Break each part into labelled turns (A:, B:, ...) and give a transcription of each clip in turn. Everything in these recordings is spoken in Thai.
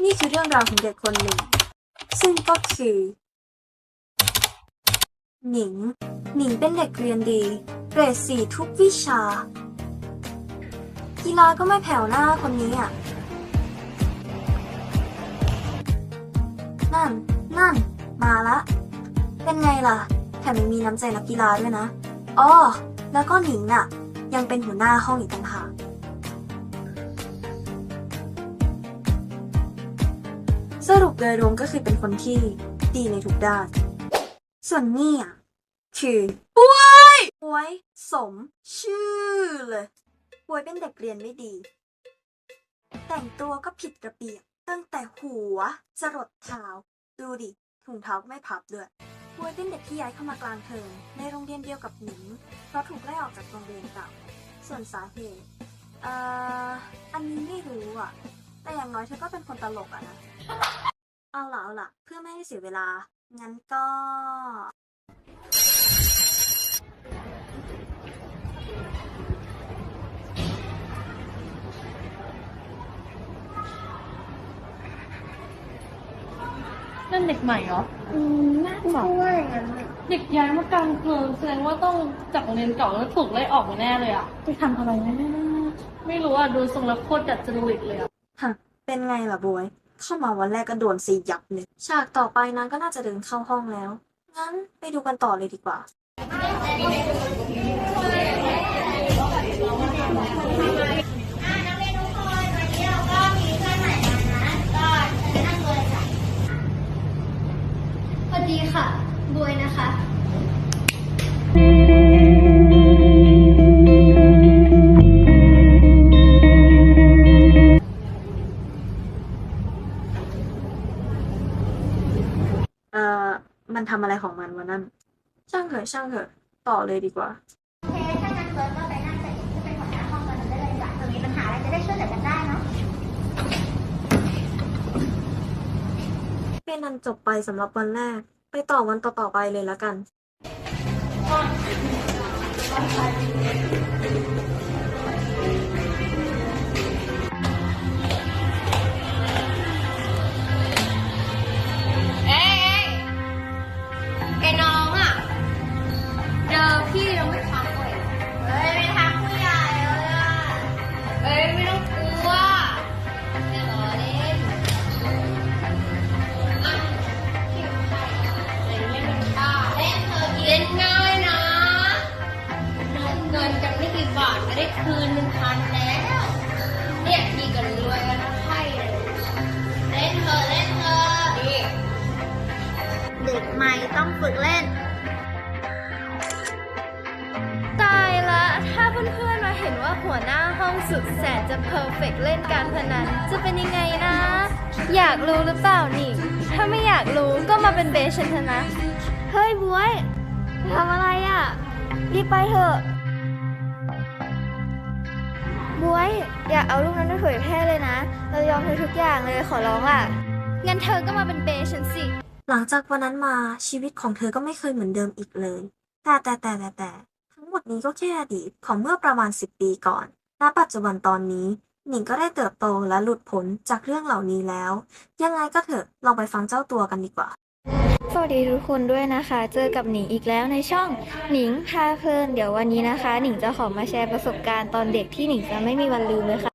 A: นี่คือเรื่องราวของเด็กคนหนึ่ง ซึ่งก็คือ หนิง หนิงเป็นเด็กเรียนดีเกรดสี่ทุกวิชา กีฬาก็ไม่แผ่วหน้าคนนี้อะ นั่น นั่น มาละ เป็นไงล่ะ แถมยังมีน้ำใจนักกีฬาด้วยนะอ้อแล้วก็หนิงน่ะ ยังเป็นหัวหน้าห้องอีกต่างหาก สรุปโดยรวมก็คือเป็นคนที่ดีในทุกด้าน ส่วนนี่อะคือป่วยป่วย สม ชื่อเลยป่วยเป็นเด็กเรียนไม่ดี แต่งตัวก็ผิดระเบียบตั้งแต่หัวจรดเท้า ดูดิถุงเท้าก็ไม่พับด้วยป่วยเป็นเด็กที่ย้ายเข้ามากลางเทอมในโรงเรียนเดียวกับหนิงเพราะถูกไล่ออกจากโรงเรียนเก่าส่วนสาเหตุเอ่ออันนี้ไม่รู้อะ แต่อย่างน้อยเธอก็เป็นคนตลกอะนะ เอาล่ะเอาล่ะ เพื่อไม่ให้เสียเวลา งั้นก็
B: นั่นเด็กใหม่เหรอ
C: อืมน่าจะว่าอย่างนั้นน่ะ
B: เด็กย้ายมากลางเทอมแสดงว่าต้องจากโรงเรียนเก่าแล้วถูกไล่ออกมาแน่เลยอะ
C: ไปทำอะไรแน่
B: ไม่รู้อะ ดูทรงแล้วโคตรจัดจริตเลยอะ
A: ฮะเป็นไงล่ะบวย เข้ามาวันแรกก็โดนซียับเลยฉากต่อไปนั้นก็น่าจะเดินเข้าห้องแล้ว งั้นไปดูกันต่อเลยดีกว่า มันทำอะไรของมันวะนั่นช่างเถอะช่างเถอะต่อเลยดีกว่า
C: โอเคถ้างั้นเบิร์ดก็ไปนั่งใส่ที่เป็นหัวหน้าห้องกันได้เลยจ้ะถ้ามีปัญหาอะไรจะได้ช่วยเหลือกันได้เนาะ
A: เป็นนันจบไปสำหรับวันแรก ไปต่อวันต่อๆไปเลยละกัน
D: คืนหนึ่งพันแล้ว เนี่ยพี่กันรวยกันนะไพ่เลยเล่นเธอะเล่นเธอะดิ
C: เด็กใหม่ต้องฝึกเล่น
E: ตายละ ถ้าเพื่อนๆมาเห็นว่าหัวหน้าห้องสุดแสนจะเพอร์เฟกต์เล่นการพนันจะเป็นยังไงนะ อยากรู้หรือเปล่านี่ ถ้าไม่อยากรู้ก็มาเป็นเบสฉันเถอะนะ เฮ้ยบวยทำอะไรอะ่ะ รีบไปเถอะ บวย อยาเอารูปนั้นไปเผยแพร่เลยนะ เรายอมเธอทุกอย่างเลยขอร้องล่ะ งั้นเธอก็มาเป็นเบสฉันสิ
A: หลังจากวันนั้นมาชีวิตของเธอก็ไม่เคยเหมือนเดิมอีกเลย แต่แต่แต่แต่แต่ทั้งหมดนี้ก็แค่อดีตของเมื่อประมาณ 10 ปีก่อน ณ ปัจจุบันตอนนี้ หนิงก็ได้เติบโตและหลุดพ้นจากเรื่องเหล่านี้แล้ว ยังไงก็เถอะลองไปฟังเจ้าตัวกันดีกว่า
E: สวัสดีทุกคนด้วยนะคะ เจอกับหนิงอีกแล้วในช่องหนิงพาเพลิน เดี๋ยววันนี้นะคะ หนิงจะขอมาแชร์ประสบการณ์ตอนเด็กที่หนิงจะไม่มีวันลืมเลยค่ะ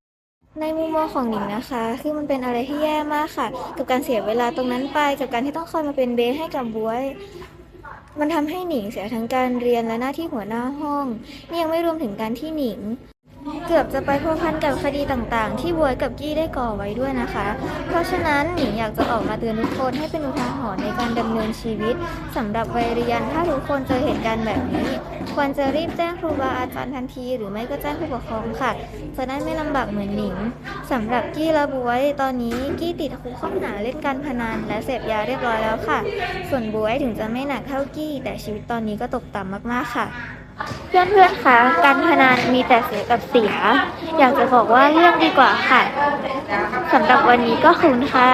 E: ในมุมมองของหนิงนะคะ คือมันเป็นอะไรที่แย่มากค่ะ กับการเสียเวลาตรงนั้นไป กับการที่ต้องคอยมาเป็นเบสให้กับบวย มันทำให้หนิงเสียทั้งการเรียนและหน้าที่หัวหน้าห้อง นี่ยังไม่รวมถึงการที่หนิง เกือบจะไปพัวพันกับคดีต่างๆ ที่บวยกับกี้ได้ก่อไว้ด้วยนะคะ เพราะฉะนั้นหนิงอยากจะออกมาเตือนทุกคนให้เป็นอุทาหรณ์ในการดำเนินชีวิตสำหรับวัยเรียนถ้าทุกคนเจอเหตุการณ์แบบนี้ ควรจะรีบแจ้งครูบาอาจารย์ทันที หรือไม่ก็แจ้งผู้ปกครองค่ะ จะได้ไม่ลำบากเหมือนหนิงสำหรับกี้และบวยตอนนี้กี้ติดคุกข้อหาเล่นการพนันและเสพยาเรียบร้อยแล้วค่ะ ส่วนบวยถึงจะไม่หนักเท่ากี้ แต่ชีวิตตอนนี้ก็ตกต่ำมากๆค่ะ เพื่อนๆคะ การพนันมีแต่เสียกับเสีย อยากจะบอกว่าเรื่องดีกว่าค่ะสำหรับวันนี้ก็คุณค่ะ